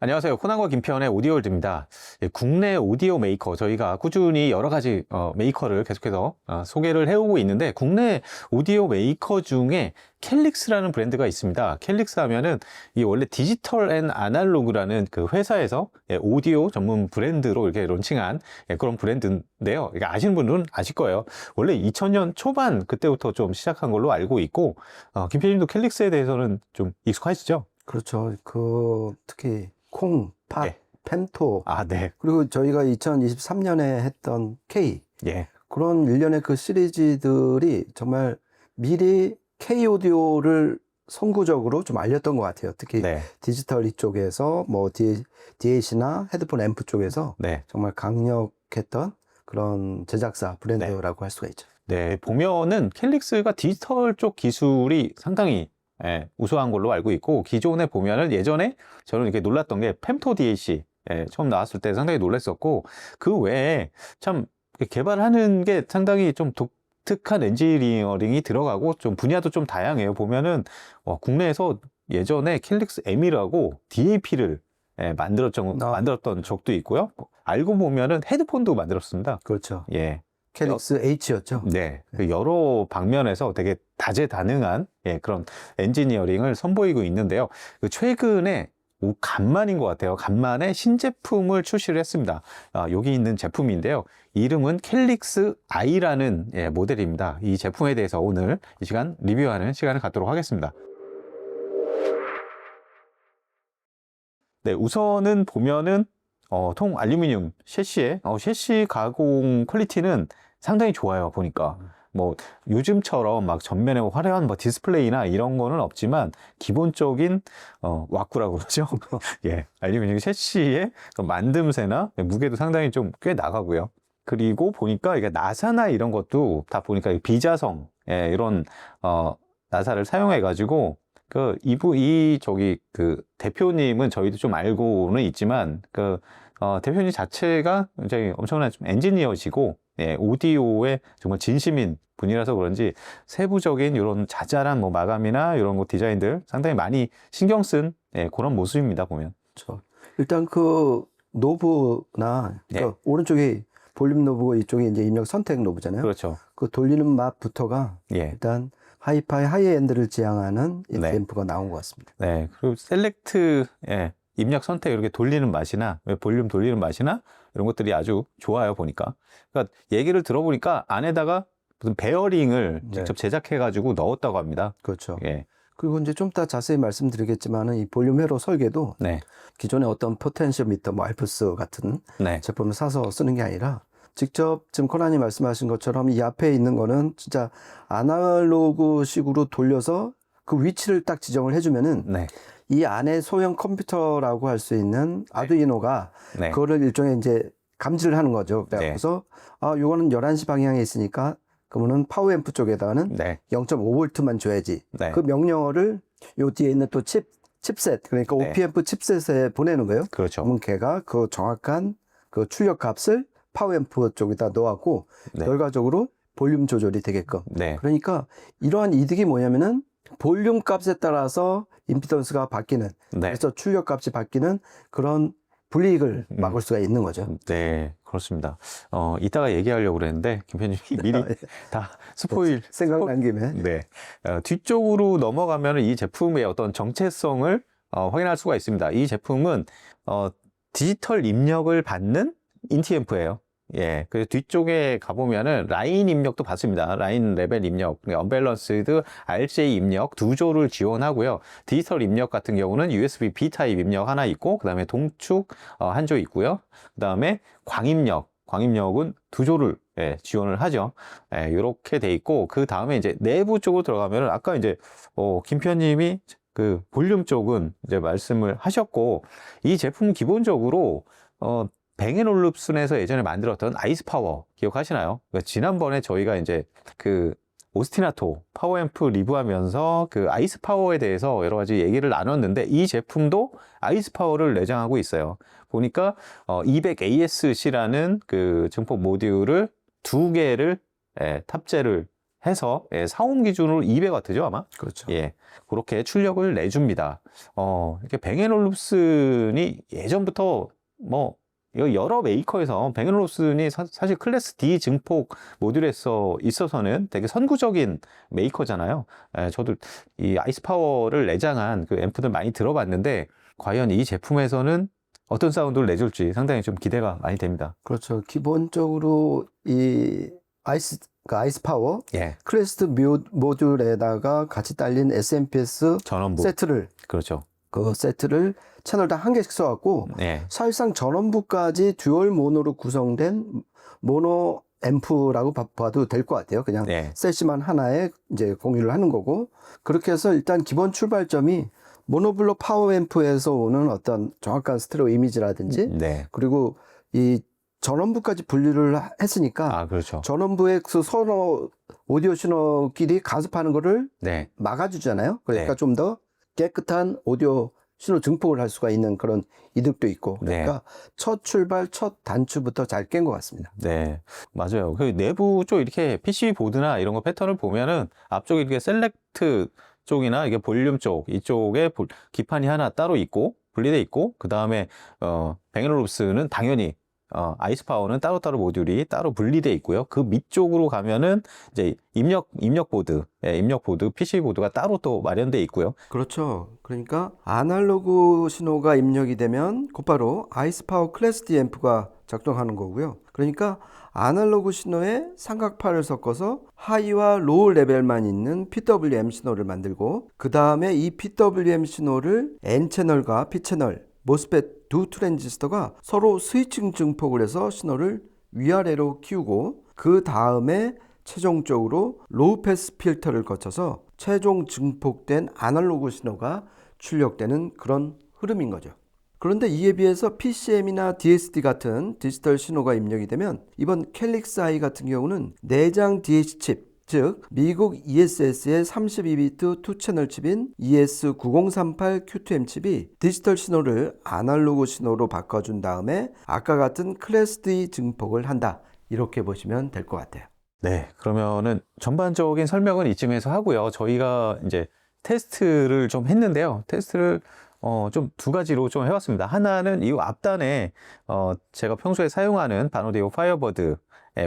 안녕하세요. 코난과 김편의 오디오월드입니다. 예, 국내 오디오 메이커 저희가 꾸준히 여러 가지 어, 메이커를 계속해서 어, 소개를 해오고 있는데 국내 오디오 메이커 중에 캘릭스라는 브랜드가 있습니다. 캘릭스 하면은 이 원래 디지털 앤 아날로그라는 그 회사에서 예, 오디오 전문 브랜드로 이렇게 론칭한 예, 그런 브랜드인데요. 아시는 분들은 아실 거예요. 원래 2000년 초반 그때부터 좀 시작한 걸로 알고 있고 어, 김편님도 캘릭스에 대해서는 좀 익숙하시죠? 그렇죠. 그 특히 콩, 팥, 네. 펜토 아, 네. 그리고 저희가 2023년에 했던 K 예. 그런 일련의 그 시리즈들이 정말 미리 K 오디오를 선구적으로 좀 알렸던 것 같아요. 특히 네. 디지털 이쪽에서 뭐 DAC나 헤드폰 앰프 쪽에서 네. 정말 강력했던 그런 제작사 브랜드라고 할 수가 있죠. 네, 보면은 캘릭스가 디지털 쪽 기술이 상당히 예, 우수한 걸로 알고 있고 기존에 보면은 예전에 저는 이렇게 놀랐던 게 펜토 DAC 예, 처음 나왔을 때 상당히 놀랐었고 그 외에 참 개발하는 게 상당히 좀 독특한 엔지니어링이 들어가고 좀 분야도 좀 다양해요. 보면은 와, 국내에서 예전에 캘릭스 M이라고 DAP를 예, 만들었던, 아. 만들었던 적도 있고요. 알고 보면은 헤드폰도 만들었습니다. 그렇죠. 예. 캘릭스 H였죠. 네, 그 여러 방면에서 되게 다재다능한 예, 그런 엔지니어링을 선보이고 있는데요. 그 최근에 오, 간만인 것 같아요. 간만에 신제품을 출시를 했습니다. 아, 여기 있는 제품인데요. 이름은 캘릭스 I라는 예, 모델입니다. 이 제품에 대해서 오늘 이 시간 리뷰하는 시간을 갖도록 하겠습니다. 네, 우선은 보면은 어, 통 알루미늄 셰시의 어, 셰시 가공 퀄리티는 상당히 좋아요 보니까. 뭐 요즘처럼 막 전면에 화려한 뭐 디스플레이나 이런 거는 없지만 기본적인 어 와꾸라고 그러죠? 예. 알루미늄 셰시의 그 만듦새나 무게도 상당히 좀 꽤 나가고요. 그리고 보니까 이게 나사나 이런 것도 다 보니까 이 비자성 예, 이런 어 나사를 사용해 가지고 그 이부 이 저기 그 대표님은 저희도 좀 알고는 있지만 그 어, 대표님 자체가 굉장히 엄청난 좀 엔지니어시고 예, 오디오에 정말 진심인 분이라서 그런지 세부적인 이런 자잘한 뭐 마감이나 이런 거 디자인들 상당히 많이 신경 쓴 예, 그런 모습입니다 보면 그렇죠. 일단 그 노브나 네. 그 오른쪽에 볼륨 노브고 이쪽에 이제 입력 선택 노브잖아요. 그렇죠 그 돌리는 맛부터가 예. 일단 하이파이 하이엔드를 지향하는 이 네. 앰프가 나온 것 같습니다. 네 그리고 셀렉트 예, 입력 선택 이렇게 돌리는 맛이나 볼륨 돌리는 맛이나 이런 것들이 아주 좋아요 보니까 그러니까 얘기를 들어보니까 안에다가 무슨 베어링을 네. 직접 제작해 가지고 넣었다고 합니다 그렇죠. 예. 그리고 이제 좀 이따 자세히 말씀드리겠지만은 이 볼륨 회로 설계도 네. 기존의 어떤 포텐시오미터, 뭐 알프스 같은 네. 제품을 사서 쓰는 게 아니라 직접 지금 코난이 말씀하신 것처럼 이 앞에 있는 거는 진짜 아날로그 식으로 돌려서 그 위치를 딱 지정을 해주면은 네. 이 안에 소형 컴퓨터라고 할 수 있는 아두이노가 네. 그거를 일종의 이제 감지를 하는 거죠. 그래서 아, 요거는 11시 방향에 있으니까 그러면은 파워앰프 쪽에다가는 네. 0.5V만 줘야지. 네. 그 명령어를 요 뒤에 있는 또 칩, 칩셋, 그러니까 네. OPF 칩셋에 보내는 거예요. 그렇죠. 그러면 걔가 그 정확한 그 출력 값을 파워앰프 쪽에다 넣어갖고 네. 결과적으로 볼륨 조절이 되게끔. 네. 그러니까 이러한 이득이 뭐냐면은 볼륨 값에 따라서 임피던스가 바뀌는 네. 그래서 출력 값이 바뀌는 그런 불이익을 음. 막을 수가 있는 거죠. 네, 그렇습니다. 어, 이따가 얘기하려고 그랬는데, 김편님이 미리 다 스포일. 생각난 김에 네. 어, 뒤쪽으로 넘어가면 이 제품의 어떤 정체성을 어, 확인할 수가 있습니다. 이 제품은 어, 디지털 입력을 받는 인티앰프예요. 예, 그 뒤쪽에 가보면은 라인 입력도 받습니다. 라인 레벨 입력, 언밸런스드 RJ 입력 두 조를 지원하고요. 디지털 입력 같은 경우는 USB B 타입 입력 하나 있고, 그 다음에 동축 어, 한조 있고요. 그 다음에 광입력, 광입력은 두 조를 예, 지원을 하죠. 예, 이렇게 돼 있고, 그 다음에 이제 내부 쪽으로 들어가면은 아까 이제 어, 김편님이 그 볼륨 쪽은 이제 말씀을 하셨고, 이 제품 기본적으로 어, 뱅앤올룹슨에서 예전에 만들었던 아이스 파워 기억하시나요? 그러니까 지난번에 저희가 이제 그 오스티나토 파워앰프 리뷰하면서 그 아이스 파워에 대해서 여러 가지 얘기를 나눴는데 이 제품도 아이스 파워를 내장하고 있어요. 보니까 어, 200ASC라는 그 증폭 모듈을 두 개를 예, 탑재를 해서 예, 사온 기준으로 200와트죠 아마. 그렇죠. 예, 그렇게 출력을 내줍니다. 어, 이렇게 뱅앤올룹슨이 예전부터 뭐 여러 메이커에서 뱅앤올룹슨이 사, 실 클래스 D 증폭 모듈에서 있어서는 되게 선구적인 메이커잖아요. 예, 저도 이 아이스 파워를 내장한 그 앰프들 많이 들어봤는데 과연 이 제품에서는 어떤 사운드를 내줄지 상당히 좀 기대가 많이 됩니다. 그렇죠. 기본적으로 이 아이스 그 아이스 파워 예, 크레스트 묘- 모듈에다가 같이 딸린 SMPS 전원부 세트를 그렇죠. 그 세트를 채널 당 한 개씩 써갖고 예, 사실상 전원부까지 듀얼 모노로 구성된 모노 앰프라고 봐- 봐도 될 것 같아요. 그냥 예, 세시만 하나에 이제 공유를 하는 거고 그렇게 해서 일단 기본 출발점이 모노블록 파워 앰프에서 오는 어떤 정확한 스테레오 이미지라든지 네, 그리고 이 전원부까지 분리를 하- 했으니까 아 그렇죠. 전원부의 그 서로 오디오 신호끼리 간섭하는 거를 네, 막아주잖아요. 그러니까 네. 좀더 깨끗한 오디오 신호 증폭을 할 수가 있는 그런 이득도 있고 네. 그러니까 첫 출발 첫 단추부터 잘 깬 것 같습니다. 네, 맞아요. 그 내부 쪽 이렇게 PCB 보드나 이런 거 패턴을 보면은 앞쪽에 이렇게 셀렉트 쪽이나 이게 볼륨 쪽 이쪽에 볼- 기판이 하나 따로 있고 분리돼 있고 그 다음에 어 뱅앤올룹스는 당연히 어 아이스 파워는 따로따로 모듈이 따로 분리돼 있고요. 그 밑쪽으로 가면은 이제 입력 입력 보드, 예, 입력 보드, PCB 보드가 따로 또 마련돼 있고요. 그렇죠. 그러니까 아날로그 신호가 입력이 되면 곧바로 아이스 파워 클래스 D 앰프가 작동하는 거고요. 그러니까 아날로그 신호에 삼각파를 섞어서 하이와 로우 레벨만 있는 PWM 신호를 만들고 그 다음에 이 PWM 신호를 N 채널과 P 채널 모스펫 두 트랜지스터가 서로 스위칭 증폭을 해서 신호를 위아래로 키우고 그 다음에 최종적으로 로우 패스 필터를 거쳐서 최종 증폭된 아날로그 신호가 출력되는 그런 흐름인 거죠. 그런데 이에 비해서 PCM이나 DSD 같은 디지털 신호가 입력이 되면 이번 캘릭스 i 같은 경우는 내장 DH 칩, 즉 미국 ESS의 32비트 2채널 칩인 E ES9038Q2M 칩이 디지털 신호를 아날로그 신호로 바꿔준 다음에 아까 같은 클래스 D 증폭을 한다. 이렇게 보시면 될 것 같아요. 네, 그러면은 전반적인 설명은 이쯤에서 하고요. 저희가 이제 테스트를 좀 했는데요. 테스트를 어, 좀 두 가지로 좀 해봤습니다. 하나는 이 앞단에 어, 제가 평소에 사용하는 바노디오 파이어버드 예,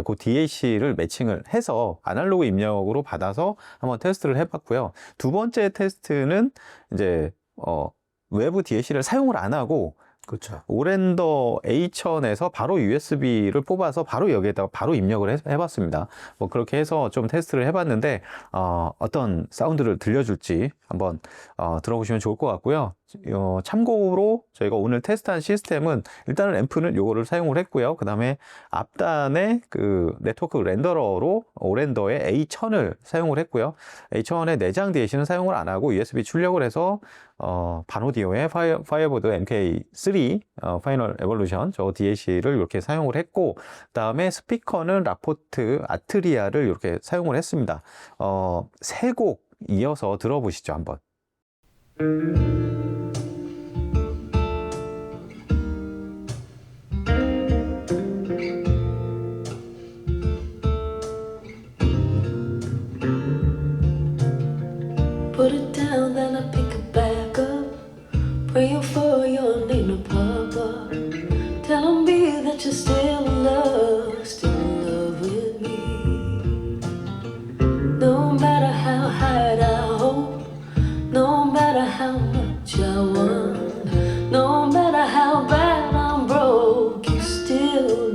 그 DAC를 매칭을 해서 아날로그 입력으로 받아서 한번 테스트를 해봤고요. 두 번째 테스트는 이제 어, 외부 DAC를 사용을 안 하고 그렇죠. 오랜더 A천에서 바로 USB를 뽑아서 바로 여기에다가 바로 입력을 해, 해봤습니다. 뭐 그렇게 해서 좀 테스트를 해봤는데 어, 어떤 사운드를 들려줄지 한번 어, 들어보시면 좋을 것 같고요. 어, 참고로 저희가 오늘 테스트한 시스템은 일단은 앰프는 요거를 사용을 했고요. 그 다음에 앞단에 그 네트워크 렌더러로 오렌더의 A1000을 사용을 했고요. A1000의 내장 DAC는 사용을 안 하고 USB 출력을 해서 어, 바노디오의 파이어, 파이어보드 MK3 어, 파이널 에볼루션 저 DAC를 이렇게 사용을 했고 그 다음에 스피커는 라포트 아트리아를 이렇게 사용을 했습니다. 어, 세 곡 이어서 들어보시죠 한번.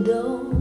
window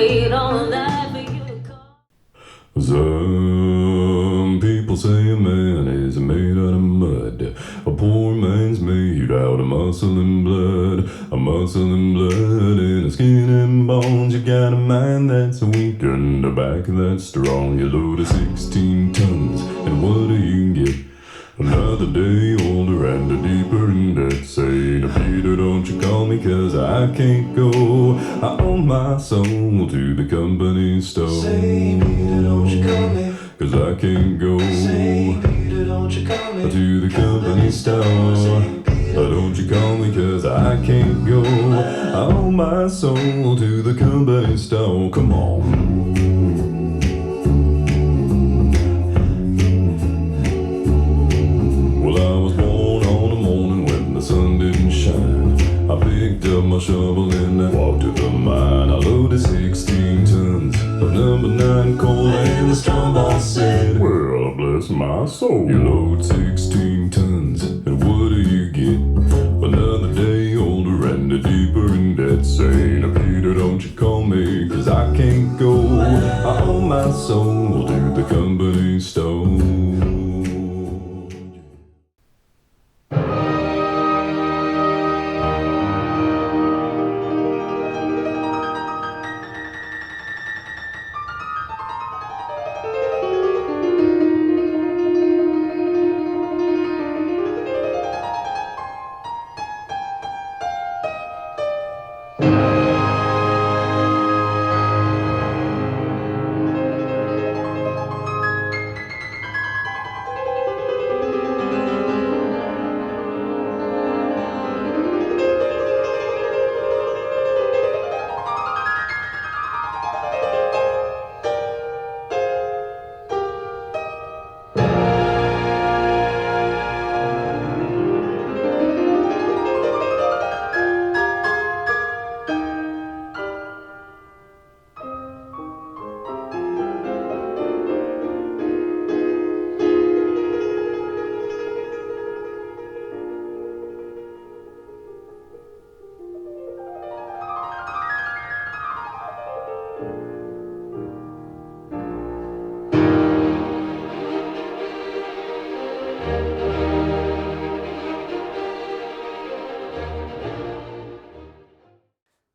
wait all night for you to. Some people say a man is made out of mud. A poor man's made out of muscle and blood. A muscle and blood and a skin and bones. You got a mind that's weak and a back that's strong. You load a 16 tons, and what do you get? Another day older and a deeper in debt. Say Peter, don't you call me, cause I can't go. I owe my soul to the company store. Say, Peter, don't you call me, cause I can't go. Say, Peter, don't you call me, to the company store. Oh, don't you call me cause I can't go I owe my soul to the company store Come on number nine coal, and the strong boss said, Well, bless my soul. You load 16 tons, and what do you get? Another day older and a deeper in debt. Say, now, Peter, don't you call me, cause I can't go. I owe my soul to the company store.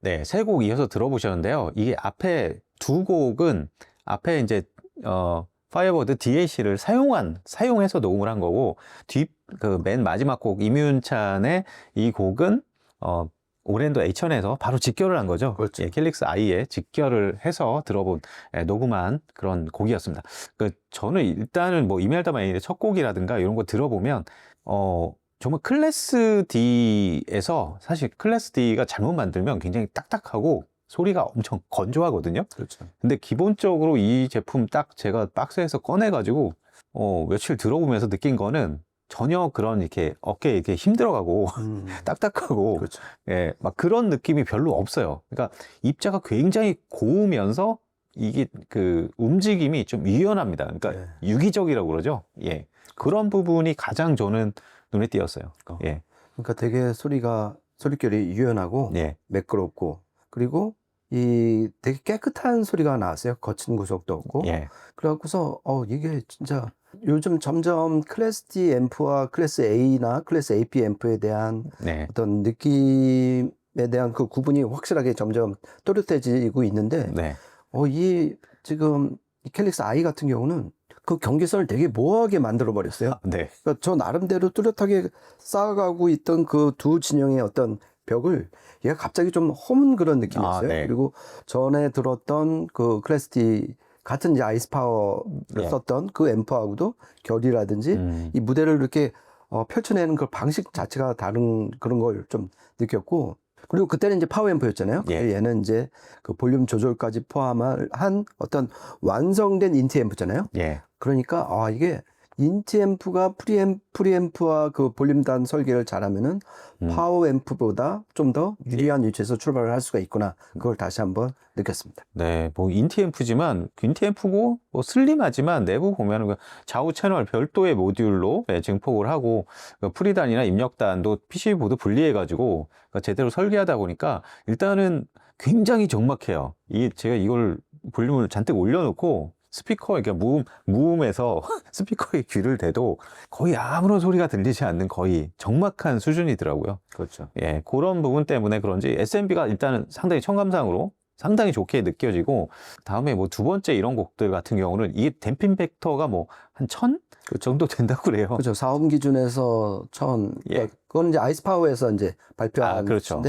네, 세 곡 이어서 들어보셨는데요. 이게 앞에 두 곡은 앞에 이제 어 파이어버드 DAC를 사용한 사용해서 녹음을 한 거고 뒷그맨 마지막 곡 이뮤찬의 이 곡은 어 오랜도 H1에서 바로 직결을 한 거죠. 그렇죠. 예, 킬릭스 I에 직결을 해서 들어본 예, 녹음한 그런 곡이었습니다. 그 저는 일단은 뭐 이멜다 마인의 첫 곡이라든가 이런 거 들어보면 어 정말 클래스 D에서 사실 클래스 D가 잘못 만들면 굉장히 딱딱하고 소리가 엄청 건조하거든요. 그렇죠. 근데 기본적으로 이 제품 딱 제가 박스에서 꺼내가지고 어 며칠 들어보면서 느낀 거는 전혀 그런 이렇게 어깨에 이렇게 힘들어가고 음, 딱딱하고 그렇죠. 예, 막 그런 느낌이 별로 없어요. 그러니까 입자가 굉장히 고우면서 이게 그 움직임이 좀 유연합니다. 그러니까 네. 유기적이라고 그러죠. 예. 그런 부분이 가장 저는 눈에 띄었어요. 어. 예. 그러니까 되게 소리가 소리결이 유연하고 예. 매끄럽고 그리고 이 되게 깨끗한 소리가 나왔어요. 거친 구석도 없고. 예. 그래갖고서 어 이게 진짜 요즘 점점 클래스 D 앰프와 클래스 A나 클래스 AP 앰프에 대한 네. 어떤 느낌에 대한 그 구분이 확실하게 점점 또렷해지고 있는데 네. 어이 지금 이 캘릭스 I 같은 경우는 그 경계선을 되게 모호하게 만들어 버렸어요. 네. 그러니까 저 나름대로 뚜렷하게 쌓아가고 있던 그 두 진영의 어떤 벽을 얘가 갑자기 좀 허문 그런 느낌이었어요. 아, 네. 그리고 전에 들었던 그 클래스 D 같은 이제 아이스 파워를 예. 썼던 그 앰프하고도 결이라든지 음. 이 무대를 이렇게 어, 펼쳐내는 그 방식 자체가 다른 그런 걸 좀 느꼈고 그리고 그때는 이제 파워 앰프였잖아요. 예. 얘는 이제 그 볼륨 조절까지 포함한 한 어떤 완성된 인티 앰프잖아요. 예. 그러니까 아 이게 인티 앰프가 프리앰 프리앰프와 그 볼륨단 설계를 잘하면은 음. 파워 앰프보다 좀 더 유리한 위치에서 출발을 할 수가 있구나. 그걸 다시 한번 느꼈습니다. 네, 뭐 인티앰프지만 인티앰프고 뭐 슬림하지만 내부 보면은 그 좌우 채널 별도의 모듈로 예, 증폭을 하고 그 프리단이나 입력단도 PCB 보드 분리해 가지고 제대로 설계하다 보니까 일단은 굉장히 적막해요. 이 제가 이걸 볼륨을 잔뜩 올려놓고 스피커 이렇게 무음 무음에서 스피커에 귀를 대도 거의 아무런 소리가 들리지 않는 거의 적막한 수준이더라고요. 그렇죠. 예, 그런 부분 때문에 그런지 SMB가 일단은 상당히 청감상으로 상당히 좋게 느껴지고 다음에 뭐 두 번째 이런 곡들 같은 경우는 이게 댐핑 팩터가 뭐 한천그 정도 된다고 그래요. 그렇죠. 사업 기준에서 천. 예. 그러니까 그건 이제 아이스파워에서 이제 발표한 아, 그렇죠.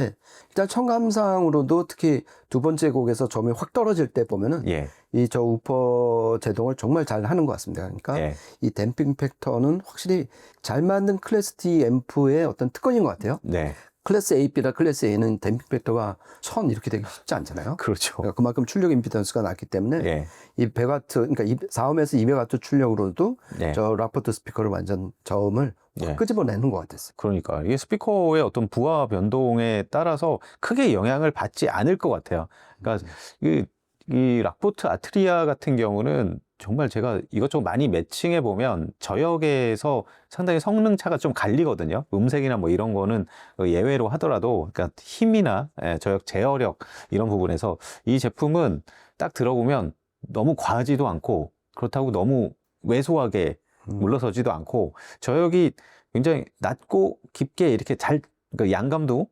일단 청감상으로도 특히 두 번째 곡에서 점이 확 떨어질 때 보면은 예, 이 저 우퍼 제동을 정말 잘 하는 것 같습니다. 그러니까 예, 이 댐핑 팩터는 확실히 잘 만든 클래스 D 앰프의 어떤 특권인 것 같아요. 네, 클래스 A, B라 클래스 A는 댐핑 팩터가 천 이렇게 되기 쉽지 않잖아요. 그렇죠. 그러니까 그만큼 출력 임피던스가 낮기 때문에 예, 이 100와트, 그러니까 4옴에서 200와트 출력으로도 예. 저 락포트 스피커를 완전 저음을 확 예. 끄집어내는 것 같았어요. 그러니까 이게 스피커의 어떤 부하 변동에 따라서 크게 영향을 받지 않을 것 같아요. 그러니까 이, 이 락포트 아트리아 같은 경우는 정말 제가 이것저것 많이 매칭해 보면 저역에서 상당히 성능 차가 좀 갈리거든요. 음색이나 뭐 이런 거는 예외로 하더라도 그러니까 힘이나 예, 저역 제어력 이런 부분에서 이 제품은 딱 들어보면 너무 과하지도 않고 그렇다고 너무 왜소하게 음. 물러서지도 않고 저역이 굉장히 낮고 깊게 이렇게 잘 그러니까 양감도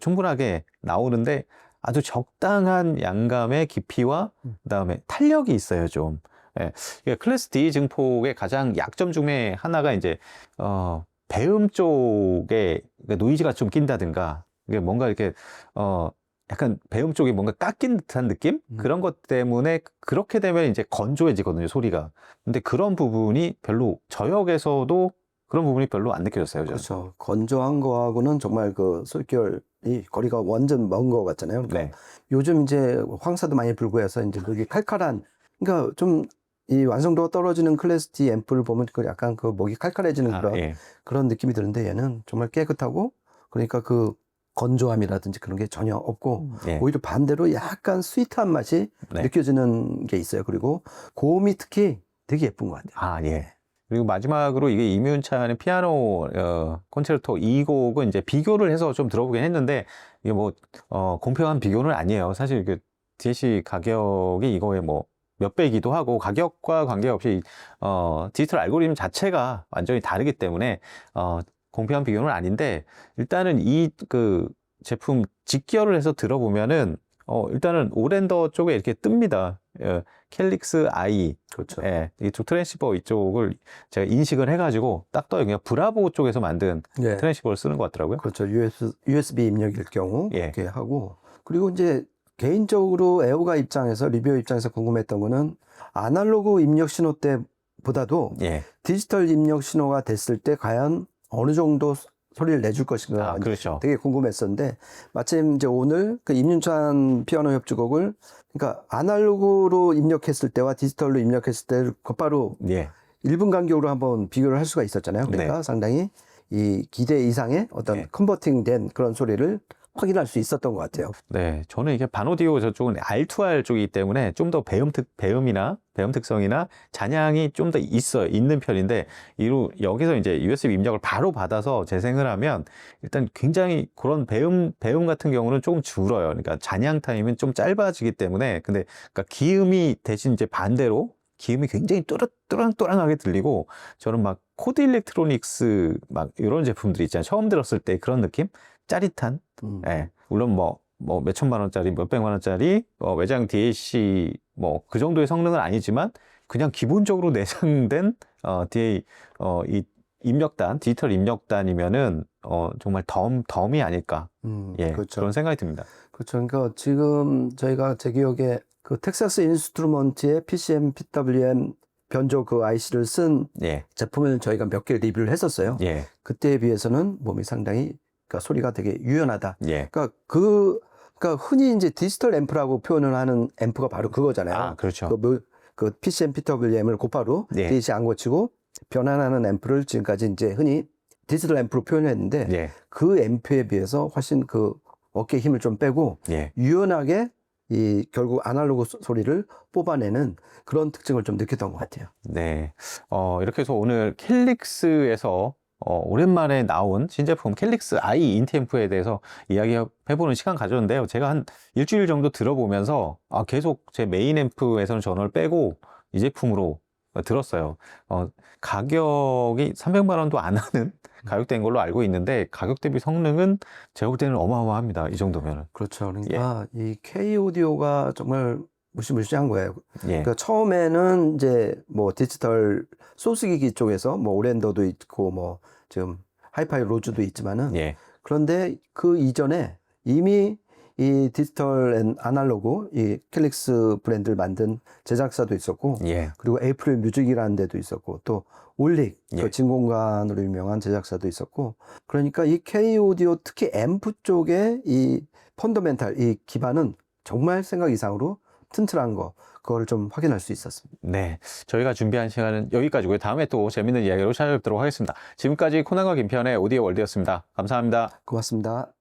충분하게 나오는데 아주 적당한 양감의 깊이와 음. 그다음에 탄력이 있어요 좀. 예. 클래스 D 증폭의 가장 약점 중에 하나가 이제 어 배음 쪽에 그러니까 노이즈가 좀 낀다든가 이게 뭔가 이렇게 어 약간 배음 쪽이 뭔가 깎인 듯한 느낌 음. 그런 것 때문에 그렇게 되면 이제 건조해지거든요 소리가. 근데 그런 부분이 별로 저역에서도 그런 부분이 별로 안 느껴졌어요. 저는. 그렇죠. 건조한 거하고는 정말 그 솔결 이 거리가 완전 먼 거 같잖아요. 그러니까 네. 요즘 이제 황사도 많이 불고 해서 이제 그게 칼칼한, 그러니까 좀 이 완성도가 떨어지는 클래스 D 앰프를 보면 그 약간 그 목이 칼칼해지는 아, 그런 예. 그런 느낌이 드는데 얘는 정말 깨끗하고 그러니까 그 건조함이라든지 그런 게 전혀 없고 예. 오히려 반대로 약간 스위트한 맛이 네. 느껴지는 게 있어요. 그리고 고음이 특히 되게 예쁜 것 같아요. 아, 예. 그리고 마지막으로 이게 이윤찬의 피아노 어, 콘체르토 이 곡은 이제 비교를 해서 좀 들어보긴 했는데 이게 뭐 어, 공평한 비교는 아니에요. 사실 그 DLC 가격이 이거에 뭐 몇 배이기도 하고 가격과 관계없이 어, 디지털 알고리즘 자체가 완전히 다르기 때문에 어, 공평한 비교는 아닌데 일단은 이 그 제품 직결을 해서 들어보면은 어, 일단은 오렌더 쪽에 이렇게 뜹니다. 예, 캘릭스 I 그렇죠. 예, 이쪽 트랜시버 이쪽을 제가 인식을 해가지고 딱 떠요. 그냥 브라보 쪽에서 만든 네. 트랜시버를 쓰는 것 같더라고요. 그렇죠. US, USB 입력일 경우 예. 이렇게 하고 그리고 이제 개인적으로 에오가 입장에서 리뷰어 입장에서 궁금했던 거는 아날로그 입력 신호 때보다도 예. 디지털 입력 신호가 됐을 때 과연 어느 정도 소- 소리를 내줄 것인가 아, 그렇죠. 되게 궁금했었는데 마침 이제 오늘 그 임윤찬 피아노 협주곡을 그러니까 아날로그로 입력했을 때와 디지털로 입력했을 때를 곧바로 예. 1분 간격으로 한번 비교를 할 수가 있었잖아요. 그러니까 상당히 이 기대 이상의 어떤 네. 컨버팅된 그런 소리를 확인할 수 있었던 것 같아요. 네. 저는 이게 바노디오 저쪽은 R2R 쪽이기 때문에 좀 더 배음 특, 배음이나 배음 특성이나 잔향이 좀 더 있어요. 있는 편인데, 이로, 여기서 이제 USB 입력을 바로 받아서 재생을 하면 일단 굉장히 그런 배음, 배음 같은 경우는 조금 줄어요. 그러니까 잔향 타임은 좀 짧아지기 때문에, 근데, 그러니까 기음이 대신 이제 반대로 기음이 굉장히 또렷, 또랑또랑하게 들리고, 저는 막 코드 일렉트로닉스 막 이런 제품들이 있잖아요. 처음 들었을 때 그런 느낌? 짜릿한? 음. 예. 물론 뭐, 뭐 몇천만 원짜리, 몇백만 원짜리, 어, 외장 DAC 뭐 그 정도의 성능은 아니지만 그냥 기본적으로 내장된 어, DA 어, 이 입력단, 디지털 입력단이면은 어, 정말 덤 덤이 아닐까. 음, 예. 그렇죠. 그런 생각이 듭니다. 그렇죠. 그러니까 지금 저희가 제 기억에 그 텍사스 인스트루먼트의 PCM, PWM 변조 그 IC를 쓴 예. 제품을 저희가 몇 개 리뷰를 했었어요. 예. 그때에 비해서는 몸이 상당히 그러니까 소리가 되게 유연하다. 예. 그러니까 그 그러니까 흔히 이제 디지털 앰프라고 표현을 하는 앰프가 바로 그거잖아요. 아, 그렇죠. 그, 뭐, 그 PCM, PWM을 곧바로 예. DC 안 고치고 변환하는 앰프를 지금까지 이제 흔히 디지털 앰프로 표현했는데 예. 그 앰프에 비해서 훨씬 그 어깨 힘을 좀 빼고 예. 유연하게 이 결국 아날로그 소- 소리를 뽑아내는 그런 특징을 좀 느꼈던 것 같아요. 네. 어, 이렇게 해서 오늘 캘릭스에서 어, 오랜만에 나온 신제품 캘릭스 i 인템프에 대해서 이야기해보는 시간 가졌는데요. 제가 한 일주일 정도 들어보면서 아, 계속 제 메인 앰프에서는 전원을 빼고 이 제품으로 어, 들었어요. 어, 가격이 300만 원도 안 하는 가격대인 걸로 알고 있는데 가격 대비 성능은 제가 볼 때는 어마어마합니다. 이 정도면은. 그렇죠. 그러니까 이 K 오디오가 정말 무시무시한 거예요. 예. 그러니까 처음에는 이제 뭐 디지털 소스기기 쪽에서 뭐 오랜더도 있고 뭐 지금 하이파이 로즈도 있지만은 예. 그런데 그 이전에 이미 이 디지털 앤 아날로그 이 캘릭스 브랜드를 만든 제작사도 있었고 예. 그리고 에이프릴 뮤직이라는 데도 있었고 또 올릭 예. 그 진공관으로 유명한 제작사도 있었고 그러니까 이 K 오디오 특히 앰프 쪽에 이 펀더멘탈 이 기반은 정말 생각 이상으로 튼튼한 거 그거를 좀 확인할 수 있었습니다. 네. 저희가 준비한 시간은 여기까지고요. 다음에 또 재밌는 이야기로 찾아뵙도록 하겠습니다. 지금까지 코난과 김편의 오디오 월드였습니다. 감사합니다. 고맙습니다.